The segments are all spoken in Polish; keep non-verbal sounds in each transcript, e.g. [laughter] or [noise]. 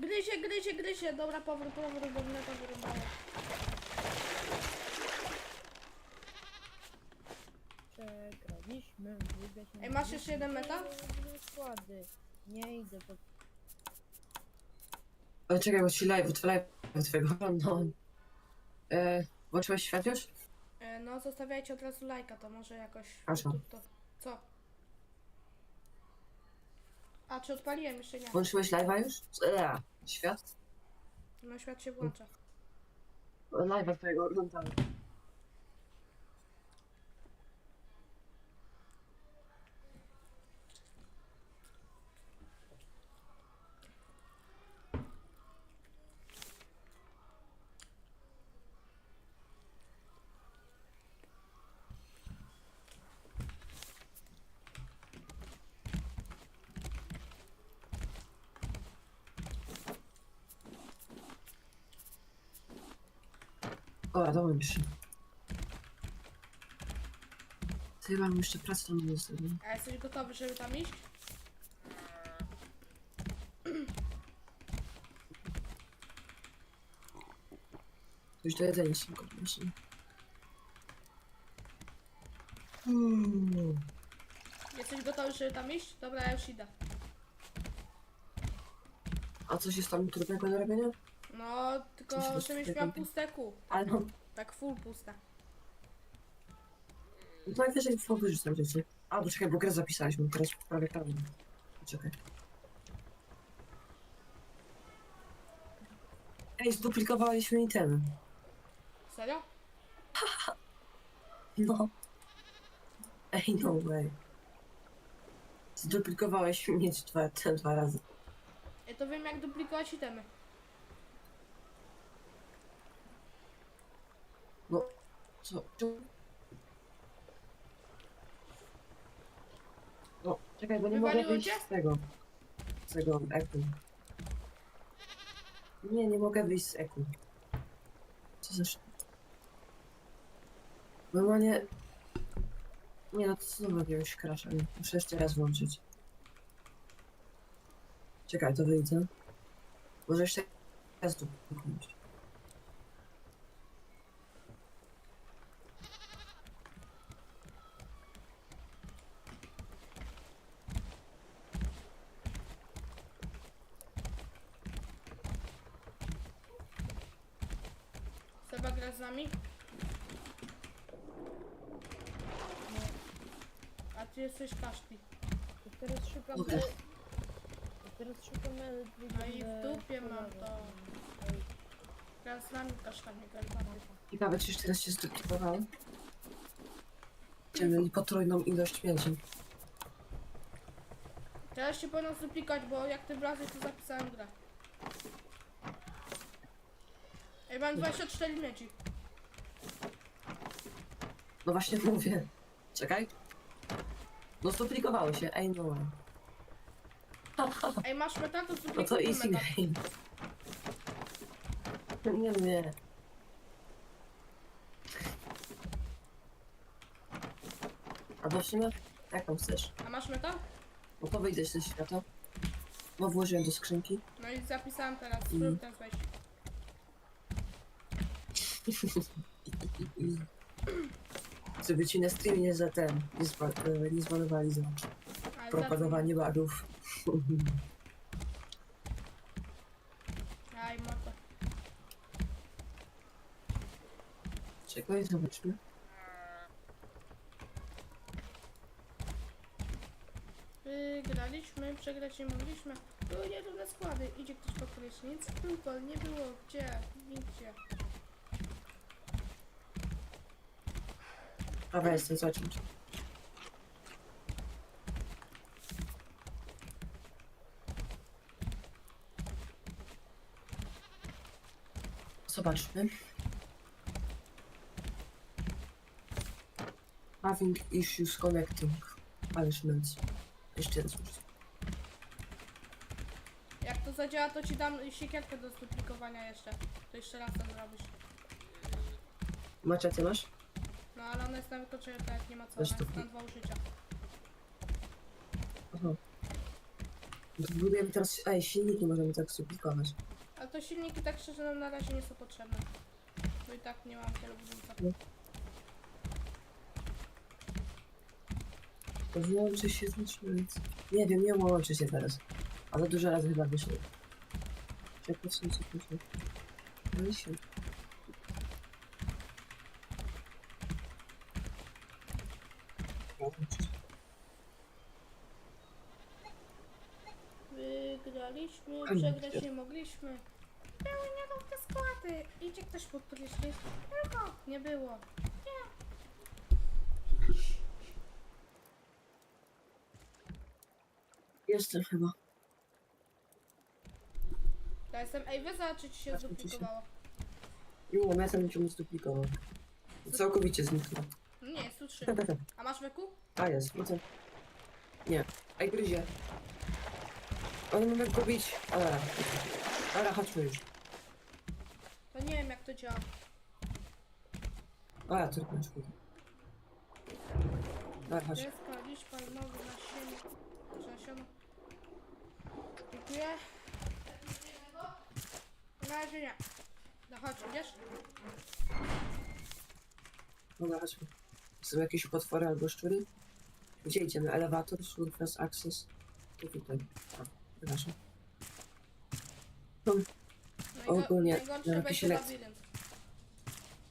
Gryzie, gryzie, gryzie. Dobra, powrót, powrót, bo mnie to wyrąbało. Przegraliśmy, wygraliśmy. Ej, masz jeszcze jeden meta? Składy. Nie idę do... Ale czekaj, bo ci live, live twojego [laughs] oglądałem. E, włączyłeś świat już? E, no, zostawiajcie od razu lajka, to może jakoś... Proszę. YouTube To... Co? A, czy odpaliłem? Jeszcze nie. Włączyłeś live'a już? E, świat? No, świat się włącza. Live'a twojego oglądałem. O, dołem się. Ty mam jeszcze pracę tam nie zrobię. A jesteś gotowy, żeby tam iść? Już do jedzenia są koniecznie. Hmm. Jesteś gotowy, żeby tam iść? Dobra, ja już idę. A coś jest tam trudnego do robienia? No, tylko Coś żebyś rozkryte miał puste kół. Ale no, Tak full puste. no to najwyżej w wyrzucam dzieci. A, bo czekaj, bo grę zapisaliśmy, teraz prawie prawie. Czekaj. Ej, zduplikowaliśmy itemy. Serio? [laughs] No. Ej, no way. Zduplikowałeś mieć dwa, te dwa razy. Ja to wiem, jak duplikować itemy. No, co? No, czekaj, bo nie mogę Wywaliło wyjść cię? z tego. Z tego eku. Nie, nie mogę wyjść z eku. Co za sz... Normalnie... Nie no, to znowu jakiegoś crasha. Muszę jeszcze raz włączyć. Czekaj, to wyjdę. Może jeszcze raz tu włączyć. Jesteś kaszti. To teraz szukam... Dobra. E... to teraz szukam e... No i w dupie mam to. Ej, Gra z nami kasztanie garbaty. Ciekawe, czy już teraz się zduplikowało? Będziemy mieli potrójną ilość mięsa. Teraz się powinno zduplikować, bo jak ty wlazłeś, to zapisałem grę. Ej, mam 24 mieci. No właśnie mówię. Czekaj. No zduplikowało się, ej no. Ej, masz metal, to No to zduplikuj easy metal. game. Nie, nie. Albo w sumie, jaką chcesz? A masz metal? No to wyjdziesz ze świata. No włożyłem do skrzynki. No i zapisałem teraz, spróbuj ten wejść. [laughs] Żeby ci na streamie nie za ten, nie, zba, e, nie zbanowali za Ale Aj, mordo. Czekaj, zobaczmy. Wygraliśmy, przegrać nie mogliśmy. Były nierówne składy. Idzie ktoś po prysznic. Był gol, nie było. Gdzie? Nigdzie. Dobra, jestem zacząć. Zobaczmy. Having issues connecting. Punishments. Jeszcze raz muszę. Jak to zadziała, to ci dam siekierkę do zduplikowania jeszcze. To jeszcze raz to zrobisz. Macia, ty masz? No ale ona jest na wykończeniu, tak jak nie ma co, Weź to. jest na dwa użycia. Aha. Budujemy teraz, ej, silniki możemy tak suplikować. Ale to silniki tak szczerze nam na razie nie są potrzebne. Bo i tak nie mam tyle budynka. To włączy się zaczynając. Nie wiem, nie łączy się teraz. Ale dużo razy chyba wyszło. Czekaj, co co No i się. Nie, przegrać nie. nie mogliśmy. Były nierówne składy. Idzie ktoś pod prysznic? Tylko nie było. Jestem chyba. Ja jestem, ej, wy zobaczyć czy się czy się- zduplikowało. Nie, no ja tam ciągle zduplikował. Całkowicie zniknął. Nie, jest tu trzy. [laughs] A masz weku? A jest, to... Nie. Ej, gryzie. On mamy go bić. Ale. Ale chodźmy już. To nie wiem jak to działa. A, tylko chuj. Ale chodź. Deska, liść palmowy, nasienie. Czy nasiono? Dziękuję. Na razie nie. No chodź, idziesz? Dobra, chodźmy. Są jakieś potwory albo szczury? Gdzie idziemy? Elewator, surface, access. Tu tutaj. A, przepraszam. Najgo- Ogólnie, Najgorsze na jakieś będzie lekcje. labirynt.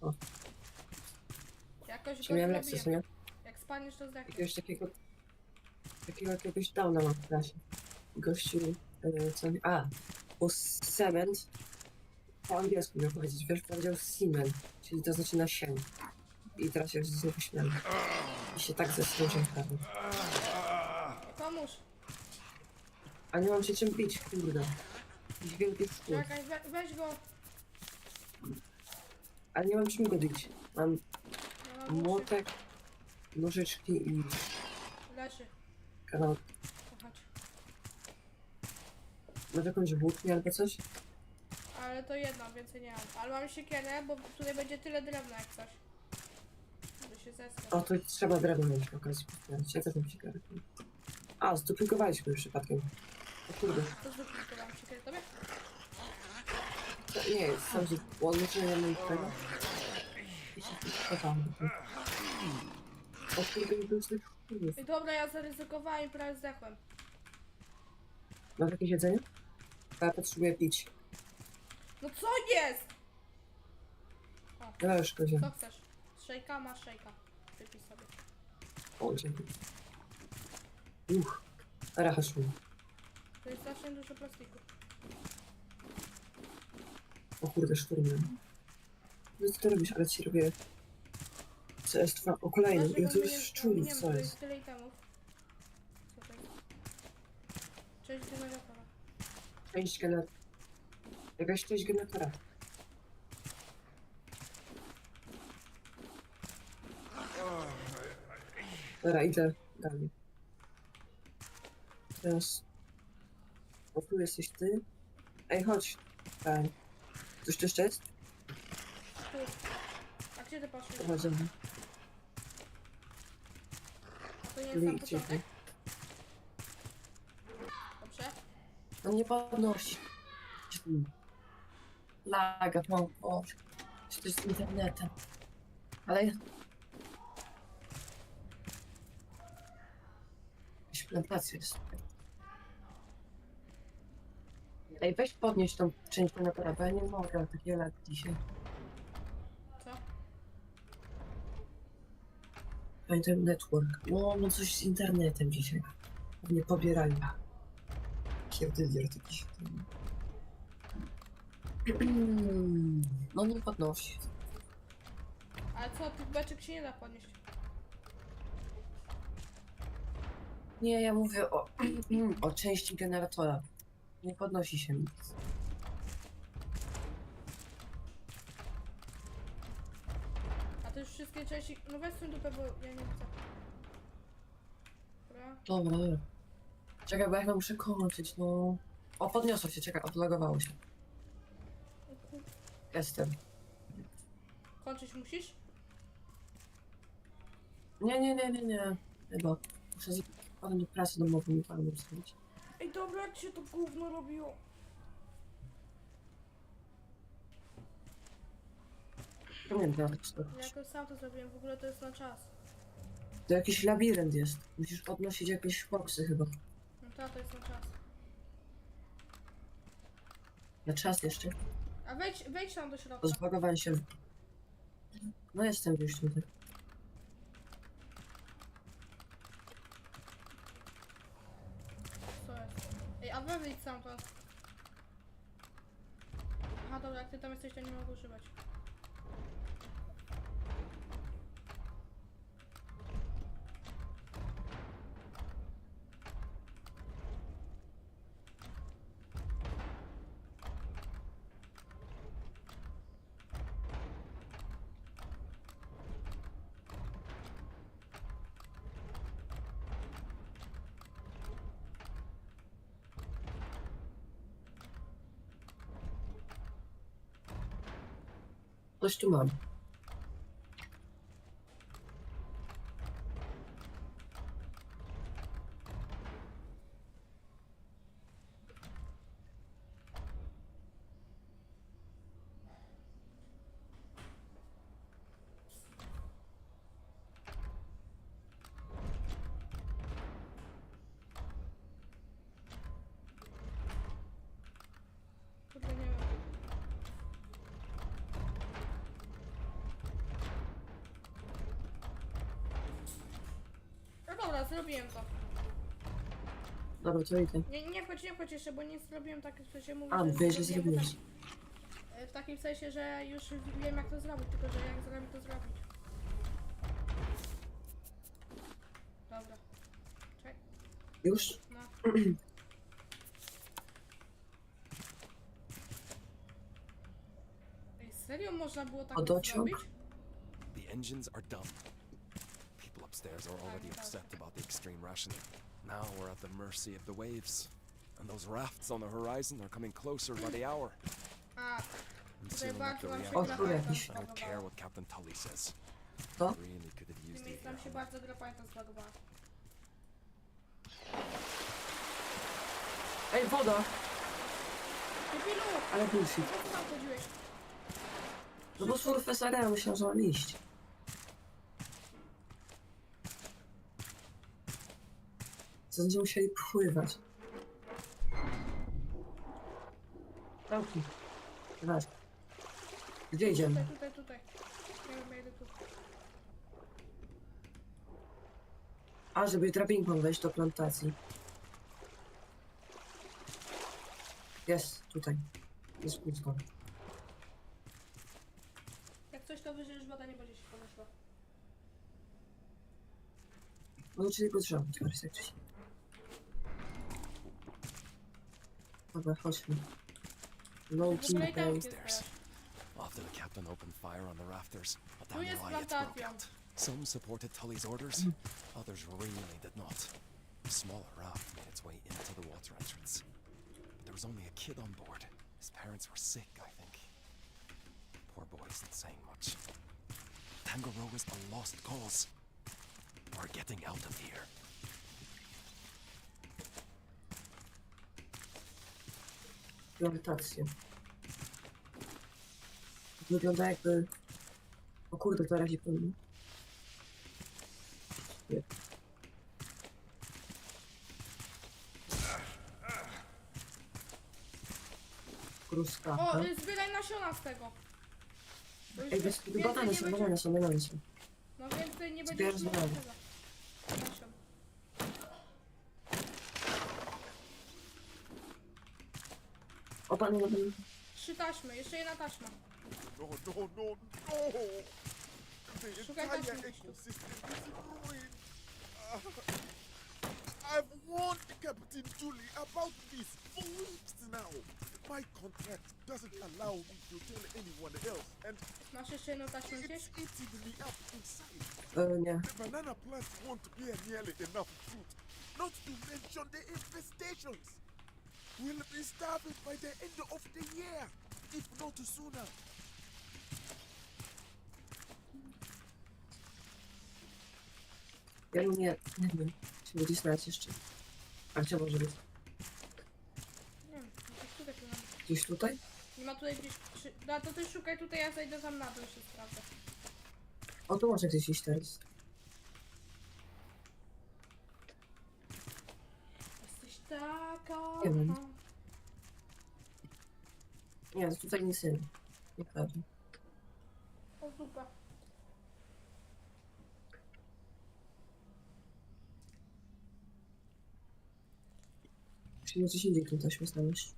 O. Jakoś Czy go miałem lekcję, co nie? Jak spaniesz to zdechniesz. Jakiegoś takiego... Takiego jakiegoś downa mam w klasie. Gościu... e, co. A! Bo cement... Po angielsku miał powiedzieć. Wiesz, powiedział semen. Czyli to znaczy nasień. I teraz się z niego śmiałem. I się tak zastanawiam prawie. A nie mam się czym bić, kurde. Jakiś wielki szczur. Czekaj, we, weź go. Ale nie mam czym go bić. Mam Ja mam uszy. młotek, nożyczki i Leży. kanał. Chodź. Może jakąś włóknię albo coś? Ale to jedno, więcej nie mam. Ale mam siekierę, bo tutaj będzie tyle drewna jak coś. Żeby się zeskać. O, to trzeba drewno mieć okazji postawić. Ja też mam ciekawe. A, zduplikowaliśmy już przypadkiem. O kurde. To zduplikowałam siekierę tobie? To nie jest, się łączenie moich tego. I się zduplikowałem. O kurde, nie był zbyt kurde. I dobra, ja zaryzykowałam i prawie zdechłem. Masz jakieś jedzenie? Ja potrzebuję pić. No co jest? Ja już koziem. Co chcesz? Szejka? Masz szejka. Wypij sobie. O, dziękuję. Uch. Rachasz mnie. To jest strasznie dużo plastiku. O kurde, szturmy. No co ty robisz, ale ci robię... Co jest twa... O, kolejny. Dlaczego Ja to my jest nie- szczur, nie wiem, co jest? tyle itemów. Jest? Część generatora. Część generatora. Jakaś część generatora. Dobra, idę dalej. Teraz... O, tu jesteś ty. Ej, chodź. Tak. Coś tu jeszcze jest? Tu. A gdzie ty poszłeś? Prowadzimy. To nie jest sam Idzie tu. początek? Dobrze? On nie podnosi. Laga, mam. O, coś z internetem. Ale... Jakaś plantacja jest. Ej, weź podnieść tą część generatora, bo ja nie mogę takiego lat dzisiaj. Co? Pamiętaj network. No, no coś z internetem dzisiaj. Pewnie pobierają. Pierdylier taki. No nie podnosi. Ale co, tych beczek się nie da podnieść. Nie, ja mówię o, [clears throat] o części generatora. Nie podnosi się nic. A to już wszystkie części... No weź swój dupę, bo ja nie chcę. Dobra. Dobra, dobra. Czekaj, bo ja chyba muszę kończyć, no. O, podniosło się, czekaj, odlogowało się. Jestem. Kończyć musisz? Nie, nie, nie, nie, nie. Chyba. Muszę z... Powiem do pracy domową i panu zrobić. Dobra, jak się to gówno robiło? Nie wiem, jak to zrobić. Ja jakoś sam to zrobiłem, w ogóle to jest na czas. To jakiś labirynt jest. Musisz odnosić jakieś boksy chyba. No tak, to jest na czas. Na czas jeszcze. A wejdź, wejdź tam do środka. Zbagowałem się. No jestem gdzieś tutaj. Co jest? Ej, a we wyjdź sam to. Aha, dobra, jak ty tam jesteś, to nie mogę używać. Coś tu zrobiłem to. Dobra, to idę. Nie, nie wchodź, nie wchodź jeszcze, bo nie zrobiłem tak, w sensie mówię, A, mówię, że zrobiłem zrobiłeś. tak- e, W takim sensie, że już wiem jak to zrobić, tylko że jak zrobić to zrobić. Dobra. Czekaj, Już? no. Ej, serio można było tak zrobić? The engines are done. People upstairs are already upset about the extreme rationing. Now we're at the mercy of the waves. And those rafts on the horizon are coming closer by the hour. A, I'm tutaj sealing up the nam reactor. tu gra jakiś. I don't care what Captain Tully says. Co? Really could have used Tym the miejscu nam się air. bardzo gra pamięta zbagowała. Ej, woda! Debilu! Ale bullshit. Po co? No bo z profesora myślałem, że mam iść. Co będziemy musieli pływać. Zamknij. Raz. Gdzie idziemy? Tutaj, tutaj, tutaj. Ja idę tu. A, żeby drabinką wejść do plantacji. Jest, tutaj. Jest pusto. Jak coś to wyżej już woda nie będzie się podeszła. No, czyli potrzeba teraz jak się. Dobra, chodźmy. W Loading ogóle i tam bay. jest. After the captain opened fire on the rafters, a Tu jest damn riot broke plantacja. out. Some supported Tully's orders, others really did not. A smaller raft made its way into the water entrance. But there was only a kid on board. His parents were sick, I think. Poor boy isn't saying much. Tango Row is a lost cause. We're getting out of here. Plantację. Wygląda jakby... O kurde, to razie pełno. Nie. O, Truskawka. y, zbieraj nasiona z tego. Bo już Ej, bez więcej banany nie są, będzie- banany są, banany są. No więcej nie będzie Zbierz banany. O, banany. Trzy taśmy, jeszcze jedna taśma. No, no, no, no! The Szukaj entire taśmy. ecosystem is ruined. Uh, I've warned Captain Julie about this for weeks now. My contract doesn't allow me to tell anyone else, and Masz jeszcze jedną taśmę gdzieś? it's eating me up inside. E, nie. The banana plants won't bear nearly enough fruit, not to mention the infestations. Will be established by the end of the year, if not sooner? Ja nie, nie wiem, czy będzie znać jeszcze. A gdzie może być? Nie wiem, no jakieś tutaj tu mam. Gdzieś tutaj? Nie ma tutaj gdzieś... No to ty szukaj tutaj, ja zajdę sam na dół się sprawdzę. O, tu może gdzieś iść teraz. Taka... Nie tutaj nic nie. Nieprawda. O dupa. Czyli gdzieś indziej tą taśmę znaleźć.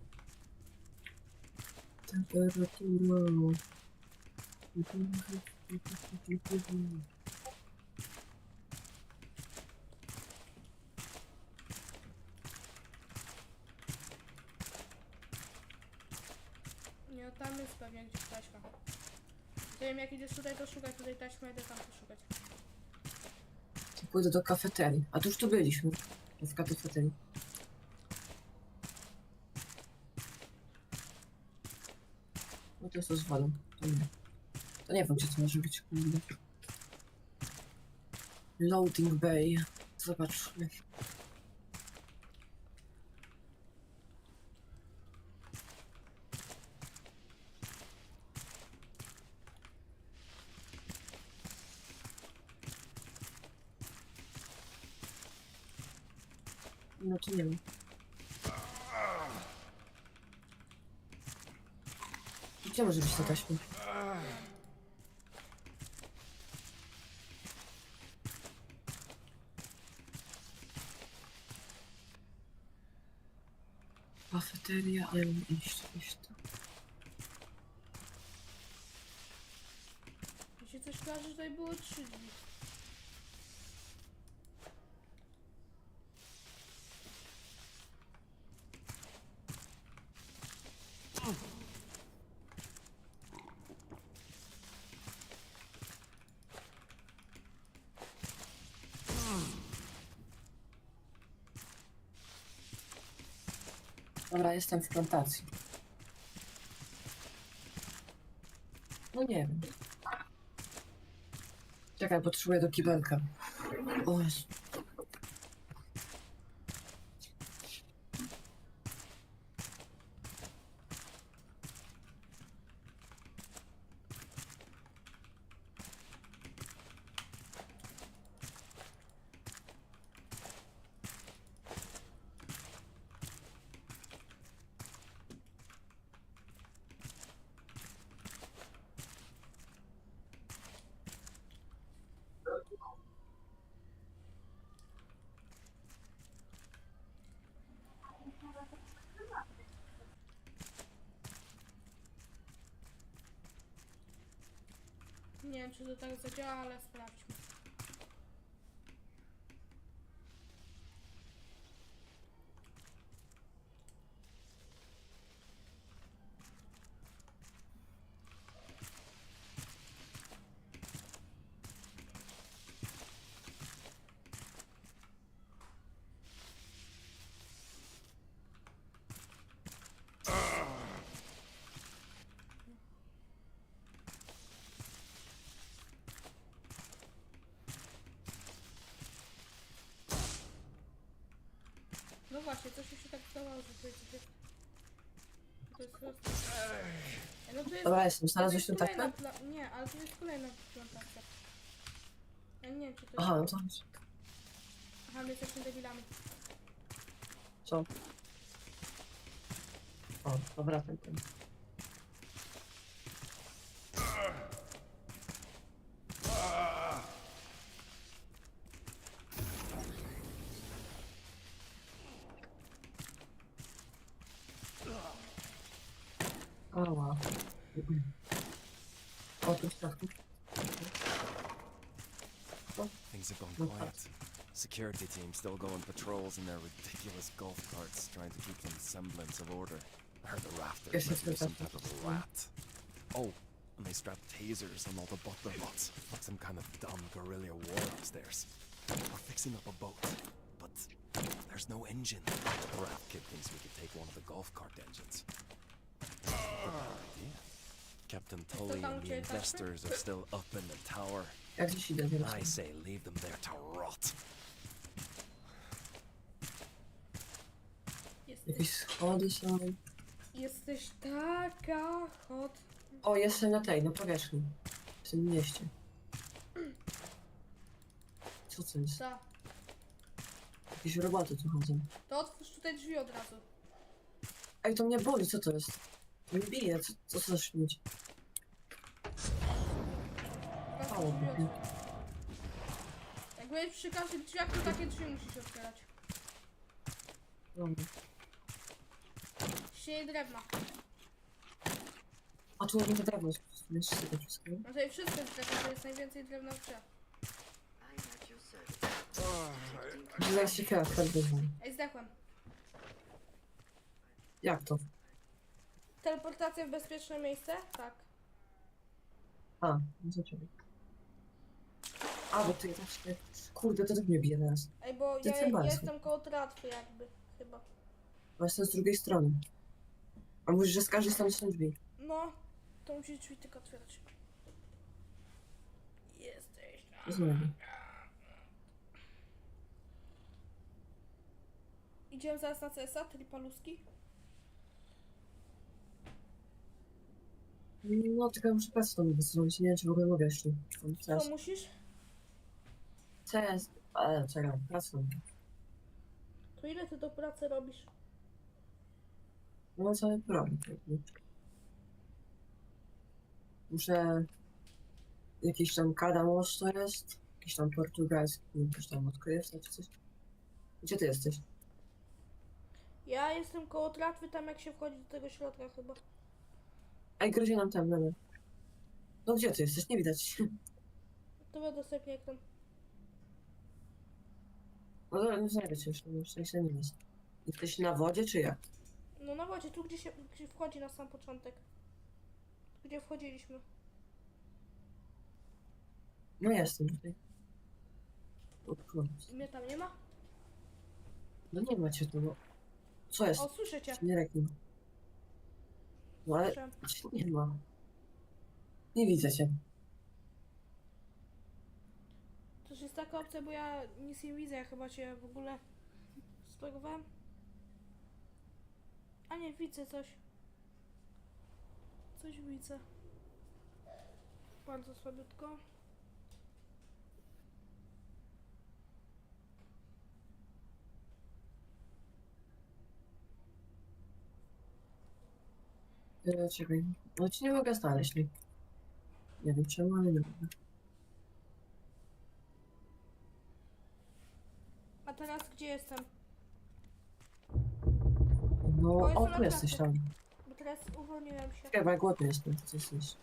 Temperatura. Nie, no tam jest pewnie gdzieś taśma. Nie wiem, jak idziesz tutaj, to szukaj tutaj taśmy, idę tam poszukać. To Pójdę do kafeterii. A tu już tu byliśmy. W kafeterii. No to jest wodą. To nie. To nie wiem, gdzie to może być. Loading bay. Zobaczmy. To nie wiem. Gdzie może być ta taśma? Kafeteria, nie wiem, iść, iść tu. Mi coś kojarzy, że tutaj było trzy drzwi. Dobra, jestem w plantacji. No nie wiem. Czekaj, potrzebuję do kibelka. O Jezu. Nie wiem, czy to tak zadziała, ale sprawdźmy. No właśnie, coś mi się tak zdawało, że to jest... To jest No to jest... Dobra, jestem. Znalazłeś tą kolejna taśmę? pla- Nie, ale to jest kolejna plantacja. Ja nie wiem, czy to jest... Aha, no to. Aha, my jesteśmy debilami. Co? O, dobra, ten ten. Things have gone quiet. Security team still going patrols in their ridiculous golf carts, trying to keep some semblance of order. I heard the rafter Yes, must be some type of rat. Oh, and they strapped tasers on all the butler bots, like some kind of dumb guerrilla war upstairs. We're fixing up a boat, but there's no engine. The raft kid thinks we could take one of the golf cart engines. Captain Tully and the investors are still up in the tower. Jak idę. I say leave them there to rot. Jest. Jakieś schody są. Jesteś taka hot. O, jestem na tej, na powierzchni. W tym mieście. Co to jest? Ta. Jakieś roboty tu chodzą. To otwórz tutaj drzwi od razu. Ej, to mnie boli, co to jest? To mnie bije, co, co to za śmieć? Bije. otwórz. Jak będziesz przy każdych drzwiach, to takie drzwi musisz otwierać. Dobra. Ścienie drewna. A tu nie drewno jest, jest tego wszystkiego. No tutaj wszystko jest drewno, to jest najwięcej drewna w grze. Zaraz się kieła, wtedy Ej, zdechłem. Jak to? Teleportacja w bezpieczne miejsce? Tak. A, no zaczęli. A, bo ty właśnie... Kurde, to tak mnie bije teraz. Ej, bo Ty ja co masz? jestem koło tratwy jakby, chyba. Bo jestem z drugiej strony. A mówisz, że z każdej strony są drzwi. No, to musisz drzwi tylko otwierać. Jesteś tam. Znowu. Idziemy zaraz na CS-a, Tripaluski. No, tylko ja muszę pracę tam zrobić. Nie wiem, czy w ogóle mogę jeszcze. Co musisz? CS. Ale, czekaj, pracę mam. To ile ty do pracy robisz? No, problem. jakby. Muszę... Jakiś tam kadamos to jest. Jakiś tam portugalski, jakiś tam odkrywca czy coś. Gdzie ty jesteś? Ja jestem koło tratwy, tam jak się wchodzi do tego środka chyba. Ej, gryzie nam tam, dobra. No gdzie ty jesteś? Nie widać. To sobie jak tam. No dobra, nie znajdę cię już, na szczęście nie jest. Jesteś na wodzie, czy jak? No na wodzie, tu gdzie się gdzie wchodzi na sam początek. Gdzie wchodziliśmy. No jestem tutaj. O kurde. Mnie tam nie ma? No nie macie tu, no. Co jest? O, słyszę cię. Nie rekin. No ale Słyszę. cię nie ma. Nie widzę cię. To jest taka opcja, bo ja nic nie widzę, ja chyba cię w ogóle splegowałem. A nie, widzę coś. Coś widzę. Bardzo słabiutko. Czekaj. No ci nie mogę znaleźć. Nie, nie wiem czemu, ale nie mogę. A teraz gdzie jestem? No, O, o, jestem tu na jesteś tam. Bo teraz uwolniłem się. Ja głodny jestem. To coś